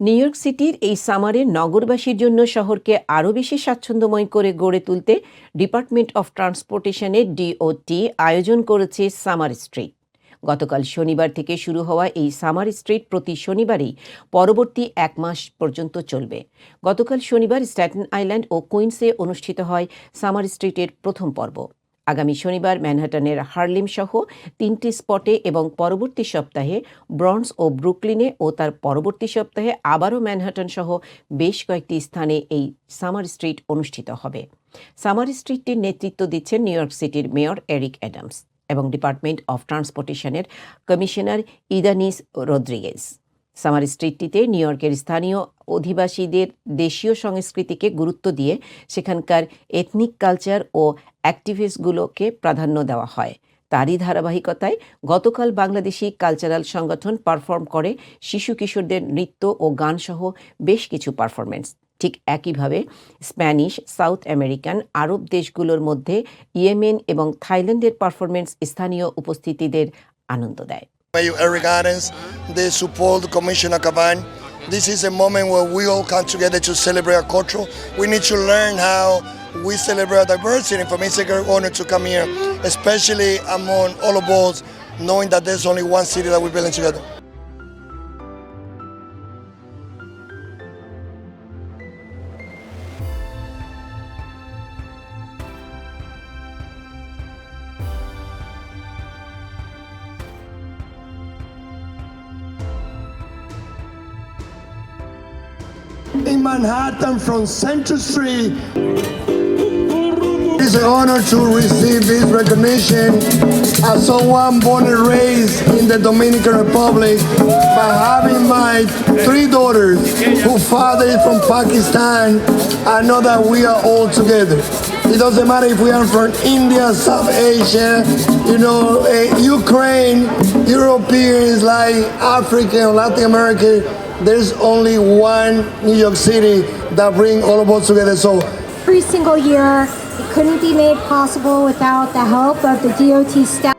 New York সিটির এই সামারে নগরবাসীর জন্য শহরকে আরও বেশি স্বাচ্ছন্দ্যময় করে গড়ে তুলতে ডিপার্টমেন্ট অফ ট্রান্সপোর্টেশনের ডিওটি আয়োজন করেছে সামার স্ট্রিট। গতকাল শনিবার থেকে শুরু হওয়া এই সামার স্ট্রিট প্রতি শনিবারই পরবর্তী এক মাস পর্যন্ত চলবে। গতকাল শনিবার স্ট্যাটেন আইল্যান্ড ও কুইন্সে অনুষ্ঠিত হয় সামার স্ট্রিটের প্রথম পর্ব। আগামী শনিবার ম্যানহাটনের হার্লিম সহ তিনটি স্পটে এবং পরবর্তী সপ্তাহে ব্রন্স ও ব্রুকলিনে ও তার পরবর্তী সপ্তাহে আবারও ম্যানহাটন সহ বেশ কয়েকটি স্থানে এই সামার স্ট্রিট অনুষ্ঠিত হবে। সামার স্ট্রিটটির নেতৃত্ব দিচ্ছেন নিউ ইয়র্ক সিটির মেয়র এরিক অ্যাডামস এবং ডিপার্টমেন্ট অফ ট্রান্সপোর্টেশনের কমিশনার ইদানিস রদ্রিগেজ। সামার স্ট্রিটটিতে নিউ ইয়র্কের স্থানীয় অধিবাসীদের দেশীয় সংস্কৃতিকে গুরুত্ব দিয়ে সেখানকার এথনিক কালচার ও অ্যাক্টিভিস্টগুলোকে প্রাধান্য দেওয়া হয়। তারই ধারাবাহিকতায় গতকাল বাংলাদেশি কালচারাল সংগঠন পারফর্ম করে শিশু কিশোরদের নৃত্য ও গানসহ বেশ কিছু পারফরমেন্স ঠিক একইভাবে স্প্যানিশ, সাউথ আমেরিকান, আরব দেশগুলোর মধ্যে ইয়েমেন এবং থাইল্যান্ডের পারফরমেন্স স্থানীয় উপস্থিতিদের আনন্দ দেয়। This is a moment where we all come together to celebrate our culture. We need to learn how we celebrate our diversity. And For me, it's a great honor to come here, especially among all of us, knowing that there's only one city that we're building together. In Manhattan from Central Street. It's an honor to receive this recognition as someone born and raised in the Dominican Republic by having my three daughters who father is from Pakistan. I know that we are all together. It doesn't matter if we are from India, South Asia, you know, eh, Ukraine, Europeans like African, Latin American. There's only one New York City that bring all of us together. So every single year. It couldn't be made possible without the help of the DOT staff.